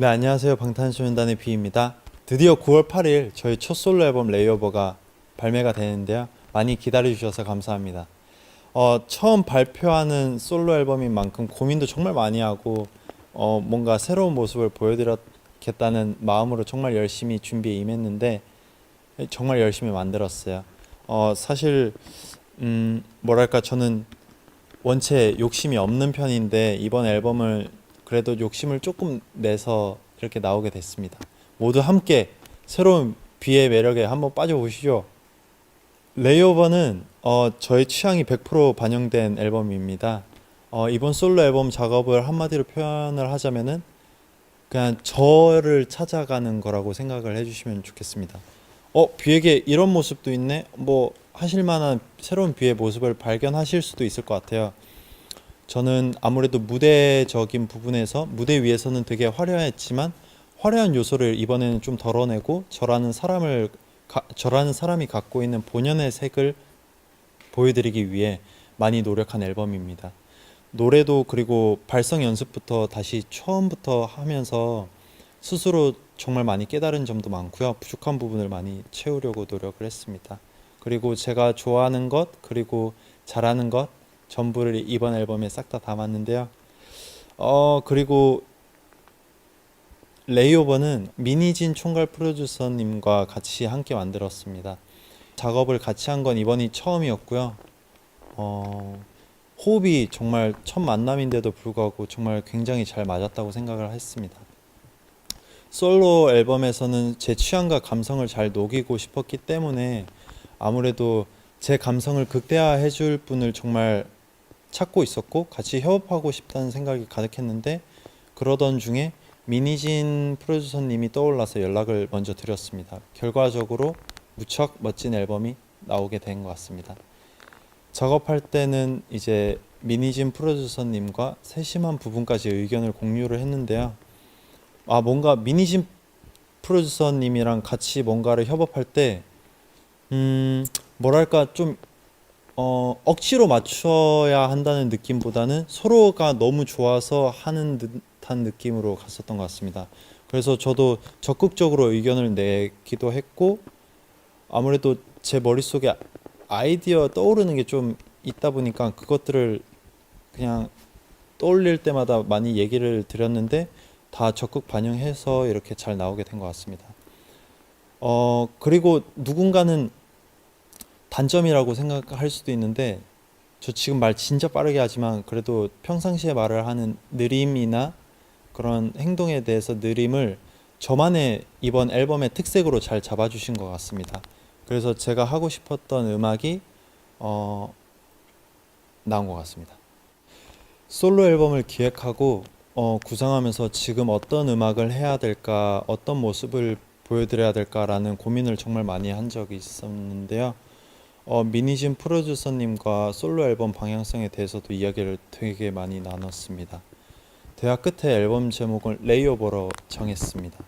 네, 안녕하세요. 방탄소년단의 비입니다. 드디어 9월 8일 저희 첫 솔로 앨범 레이오버가 발매가 되는데요. 많이 기다려 주셔서 감사합니다. 어, 처음 발표하는 솔로 앨범인 만큼 고민도 정말 많이 하고 어, 뭔가 새로운 모습을 보여드렸겠다는 마음으로 정말 열심히 준비에 임했는데 정말 열심히 만들었어요. 어, 사실 음, 뭐랄까 저는 원체 욕심이 없는 편인데 이번 앨범을 그래도 욕심을 조금 내서 이렇게 나오게 됐습니다. 모두 함께 새로운 비의 매력에 한번 빠져보시죠. 레이오버는 어, 저의 취향이 100% 반영된 앨범입니다. 어, 이번 솔로 앨범 작업을 한마디로 표현을 하자면은 그냥 저를 찾아가는 거라고 생각을 해주시면 좋겠습니다. 어, 비에게 이런 모습도 있네? 뭐 하실 만한 새로운 비의 모습을 발견하실 수도 있을 것 같아요. 저는 아무래도 무대적인 부분에서 무대 위에서는 되게 화려했지만 화려한 요소를 이번에는 좀 덜어내고 저라는 사람을 가- 저라는 사람이 갖고 있는 본연의 색을 보여드리기 위해 많이 노력한 앨범입니다. 노래도 그리고 발성 연습부터 다시 처음부터 하면서 스스로 정말 많이 깨달은 점도 많고요. 부족한 부분을 많이 채우려고 노력을 했습니다. 그리고 제가 좋아하는 것 그리고 잘하는 것 전부를 이번 앨범에 싹 다 담았는데요. 어 그리고 레이오버는 미니진 총괄 프로듀서님과 같이 함께 만들었습니다. 작업을 같이 한 건 이번이 처음이었고요. 어, 호흡이 정말 첫 만남인데도 불구하고 정말 굉장히 잘 맞았다고 생각을 했습니다. 솔로 앨범에서는 제 취향과 감성을 잘 녹이고 싶었기 때문에 아무래도 제 감성을 극대화해 줄 분을 정말 찾고 있었고 같이 협업하고 싶다는 생각이 가득했는데 그러던 중에 미니진 프로듀서님이 떠올라서 연락을 먼저 드렸습니다. 결과적으로 무척 멋진 앨범이 나오게 된 것 같습니다. 작업할 때는 이제 미니진 프로듀서님과 세심한 부분까지 의견을 공유를 했는데요. 아 뭔가 미니진 프로듀서님이랑 같이 뭔가를 협업할 때 음, 뭐랄까 좀 어, 억지로 맞춰야 한다는 느낌보다는 서로가 너무 좋아서 하는 듯한 느낌으로 갔었던 것 같습니다. 그래서 저도 적극적으로 의견을 내기도 했고 아무래도 제 머릿속에 아이디어 떠오르는 게 좀 있다 보니까 그것들을 그냥 떠올릴 때마다 많이 얘기를 드렸는데 다 적극 반영해서 이렇게 잘 나오게 된 것 같습니다. 어, 그리고 누군가는 단점이라고 생각할 수도 있는데 저 지금 말 진짜 빠르게 하지만 그래도 평상시에 말을 하는 느림이나 그런 행동에 대해서 느림을 저만의 이번 앨범의 특색으로 잘 잡아주신 것 같습니다. 그래서 제가 하고 싶었던 음악이 어, 나온 것 같습니다. 솔로 앨범을 기획하고 어, 구상하면서 지금 어떤 음악을 해야 될까, 어떤 모습을 보여드려야 될까라는 고민을 정말 많이 한 적이 있었는데요. 어, 미니진 프로듀서님과 솔로 앨범 방향성에 대해서도 이야기를 되게 많이 나눴습니다. 대화 끝에 앨범 제목을 레이오버로 정했습니다.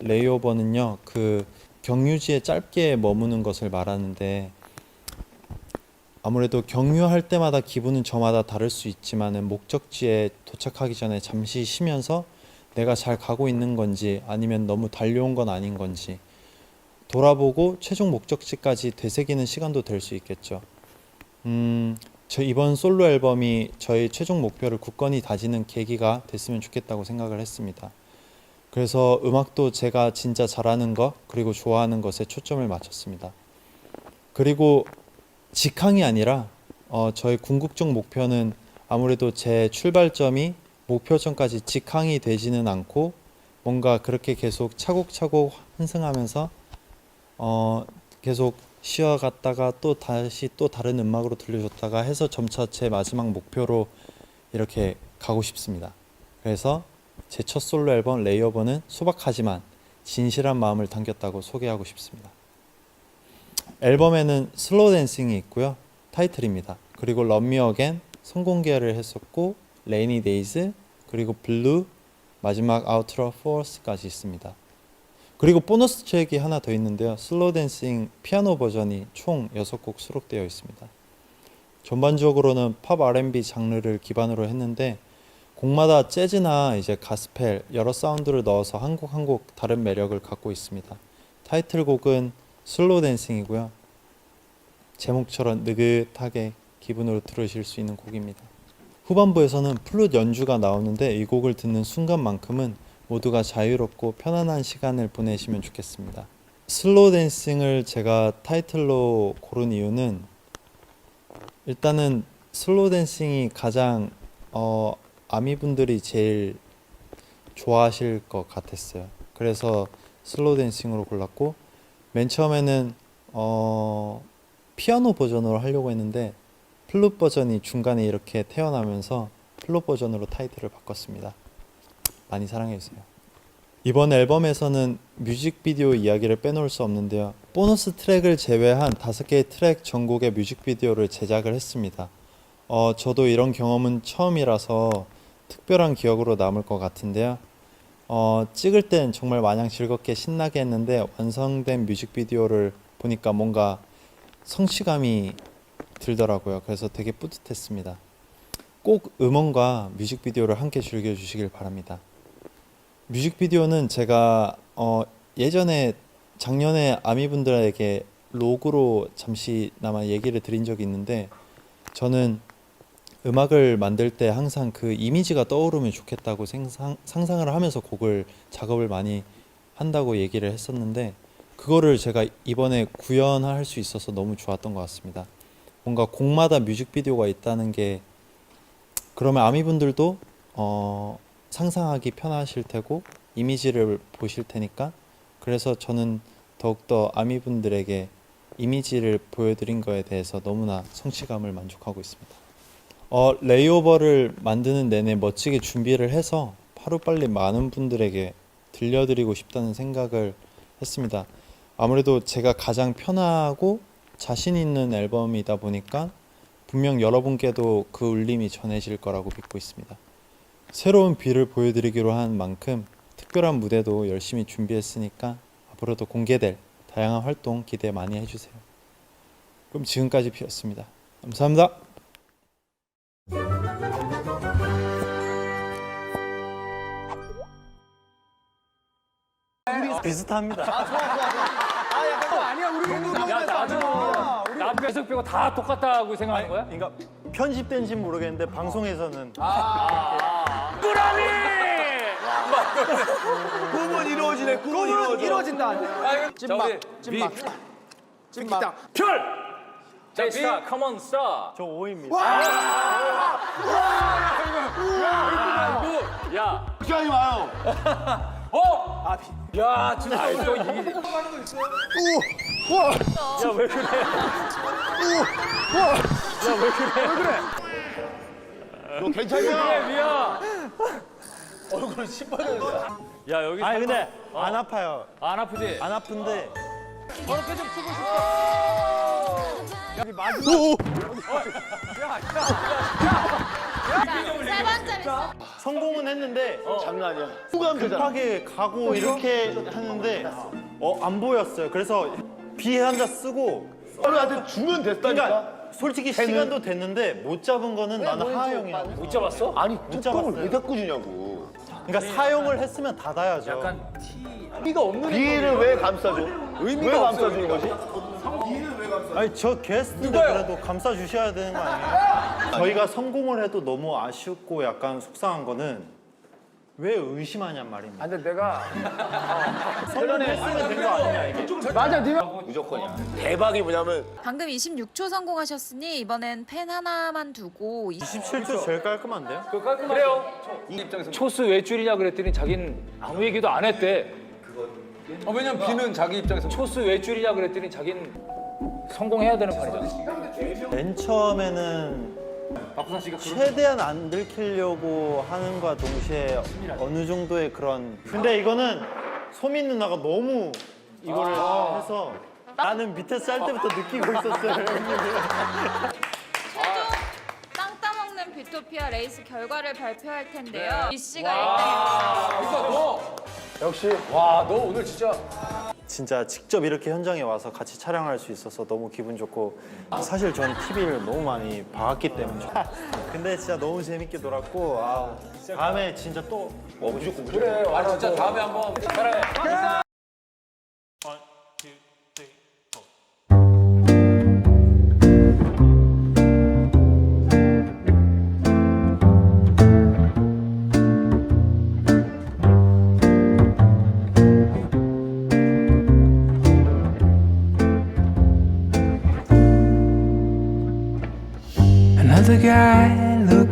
레이오버는요, 그 경유지에 짧게 머무는 것을 말하는데 아무래도 경유할 때마다 기분은 저마다 다를 수 있지만은 목적지에 도착하기 전에 잠시 쉬면서 내가 잘 가고 있는 건지 아니면 너무 달려온 건 아닌 건지 돌아보고 최종 목적지까지 되새기는 시간도 될 수 있겠죠. 음, 저 이번 솔로 앨범이 저희 최종 목표를 굳건히 다지는 계기가 됐으면 좋겠다고 생각을 했습니다. 그래서 음악도 제가 진짜 잘하는 것 그리고 좋아하는 것에 초점을 맞췄습니다. 그리고 직항이 아니라 어, 저희 궁극적 목표는 아무래도 제 출발점이 목표점까지 직항이 되지는 않고 뭔가 그렇게 계속 차곡차곡 환승하면서 어, 계속 쉬어갔다가 또 다시 또 다른 음악으로 들려줬다가 해서 점차 제 마지막 목표로 이렇게 가고 싶습니다. 그래서 제 첫 솔로 앨범 레이어버는 소박하지만 진실한 마음을 담겼다고 소개하고 싶습니다. 앨범에는 슬로우 댄싱이 있고요. 타이틀입니다. 그리고 럼미 어겐 선공개를 했었고 레이니 데이즈 그리고 블루 마지막 아우트로 포스까지 있습니다. 그리고 보너스 트랙이 하나 더 있는데요. 슬로우 댄싱 피아노 버전이 총 6곡 수록되어 있습니다. 전반적으로는 팝 R&B 장르를 기반으로 했는데 곡마다 재즈나 이제 가스펠 여러 사운드를 넣어서 한 곡 한 곡 다른 매력을 갖고 있습니다. 타이틀곡은 슬로우 댄싱이고요. 제목처럼 느긋하게 기분으로 들으실 수 있는 곡입니다. 후반부에서는 플룻 연주가 나오는데 이 곡을 듣는 순간만큼은 모두가 자유롭고 편안한 시간을 보내시면 좋겠습니다. 슬로우 댄싱을 제가 타이틀로 고른 이유는 일단은 슬로우 댄싱이 가장 어, 아미분들이 제일 좋아하실 것 같았어요. 그래서 슬로우 댄싱으로 골랐고 맨 처음에는 어, 피아노 버전으로 하려고 했는데 플룻 버전이 중간에 이렇게 태어나면서 플룻 버전으로 타이틀을 바꿨습니다. 많이 사랑해 주세요. 이번 앨범에서는 뮤직비디오 이야기를 빼놓을 수 없는데요. 보너스 트랙을 제외한 다섯 개의 트랙 전곡의 뮤직비디오를 제작을 했습니다. 어, 저도 이런 경험은 처음이라서 특별한 기억으로 남을 것 같은데요. 어, 찍을 땐 정말 마냥 즐겁게 신나게 했는데 완성된 뮤직비디오를 보니까 뭔가 성취감이 들더라고요. 그래서 되게 뿌듯했습니다. 꼭 음원과 뮤직비디오를 함께 즐겨주시길 바랍니다. 뮤직비디오는 제가 어, 예전에 작년에 아미분들에게 로그로 잠시나마 얘기를 드린 적이 있는데 저는 음악을 만들 때 항상 그 이미지가 떠오르면 좋겠다고 생상, 상상을 하면서 곡을 작업을 많이 한다고 얘기를 했었는데 그거를 제가 이번에 구현할 수 있어서 너무 좋았던 것 같습니다. 뭔가 곡마다 뮤직비디오가 있다는 게 그러면 아미분들도 어, 상상하기 편하실 테고 이미지를 보실 테니까 그래서 저는 더욱더 아미분들에게 이미지를 보여드린 거에 대해서 너무나 성취감을 만족하고 있습니다. 어, 레이오버를 만드는 내내 멋지게 준비를 해서 하루빨리 많은 분들에게 들려드리고 싶다는 생각을 했습니다. 아무래도 제가 가장 편하고 자신 있는 앨범이다 보니까 분명 여러분께도 그 울림이 전해질 거라고 믿고 있습니다. 새로운 비를 보여드리기로 한 만큼 특별한 무대도 열심히 준비했으니까 앞으로도 공개될 다양한 활동 기대 많이 해주세요. 그럼 지금까지 비였습니다. 감사합니다. 비슷합니다. 야 나도 나 뺏어 빼고 다 똑같다고 생각하는 거야? 그러니까 편집된지 모르겠는데 방송에서는 꾸러미! 꿈은 이루어지네. 꿈은 이루어져. 이루어진다. 찐막 찐막 찐막. 별! 자 스타 컴온 스타 저 5입니다. 야 시간이 많아요. 어? 야 진짜 아이, 또 이게 야왜 그래 야왜 그래 너 괜찮냐? 왜 미야 얼굴 시뻘겋어 야 여기 아니 근데 어. 안 아파요. 안 아프지? 안 아픈데 저렇게 좀 치고 세 번째 미션. 성공은 했는데 장난 아니야. 후감 되잖아. 급하게 가고 이렇게 하는데 어 안 보였어요. 그래서 비 한자 쓰고 너한테 주면 됐다니까. 그러니까 솔직히 시간도 됐는데 못 잡은 거는 나는 하영이야. 못 잡았어? 아니 못 뚜껑을 잡았어요. 왜 닫고 주냐고. 그러니까 사용을 했으면 닫아야죠. 약간 비를 왜 감싸줘? 왜 감싸주는 거지? 아니 저 게스트인데 그래도 감싸 주셔야 되는 거 아니에요? 저희가 성공을 해도 너무 아쉽고 약간 속상한 거는 왜 의심하냔 말입니다. 근데 내가 성공했으면 된거 아니냐 이게. 맞아 네가 무조건이야. 대박이 뭐냐면 방금 26초 성공하셨으니 이번엔 펜 하나만 두고 27초 제일 깔끔한데요? 그래요. 초스 왜 줄이냐 그랬더니 자기는 아무 얘기도 안 했대. 어, 왜냐면 비는 자기 입장에서. 초스 왜 줄이냐 그랬더니 자기는 성공해야 되는 판이잖아. 맨 처음에는 박구선 씨가 최대한 안 들키려고 하는 거와 동시에 어느 정도의 그런 근데 이거는 소민 누나가 너무 이거를 해서 나는 밑에서 짤 때부터 느끼고 있었어요. 땅 따먹는 비토피아 레이스 결과를 발표할 텐데요. 이 씨가 1등입니다. 그러니까 너. 역시. 와 너 오늘 진짜 진짜 직접 이렇게 현장에 와서 같이 촬영할 수 있어서 너무 기분 좋고 사실 전 TV를 너무 많이 봐왔기 때문에 근데 진짜 너무 재밌게 놀았고 아, 다음에 진짜 또 그래. 아 진짜 다음에 한번. Another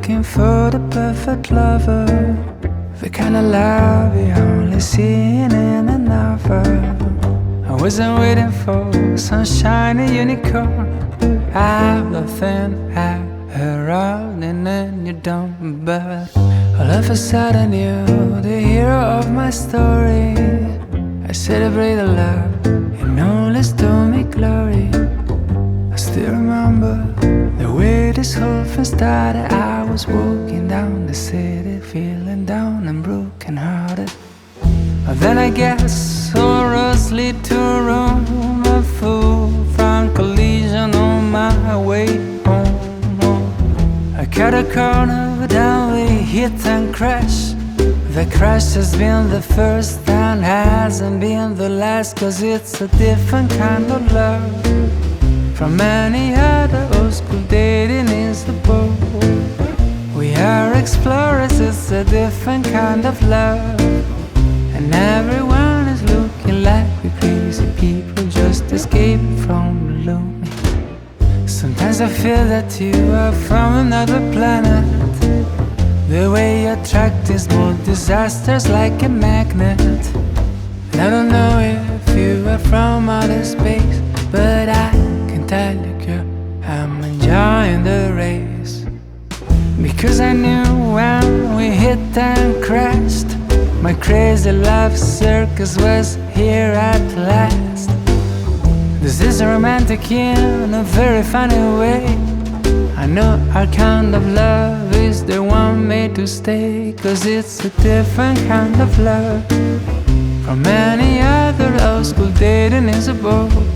looking for the perfect lover. The kind of love you only see in a novel. I wasn't waiting for some shiny unicorn. I've nothing I around and then you don't. But all of a sudden, you're the hero of my story. I celebrate the love and only to me glory. I still remember the way this whole thing started. I was walking down the city, feeling down and broken hearted. Then I guess roads lead to Rome. A full front collision on my way home. I cut a corner, down we hit and crash. The crash has been the first and hasn't been the last, cause it's a different kind of love. From any other old school dating is the boat. Are explorers, it's a different kind of love. And everyone is looking like we crazy people just escaping from the lonely. Sometimes I feel that you are from another planet. The way you attract these small disasters like a magnet. And I don't know if you are from outer space, but I can tell you, girl, I'm enjoying the race. Because I knew when we hit and crashed, my crazy love circus was here at last. This is romantic in a very funny way. I know our kind of love is the one made to stay, cause it's a different kind of love. From any other old school dating is a.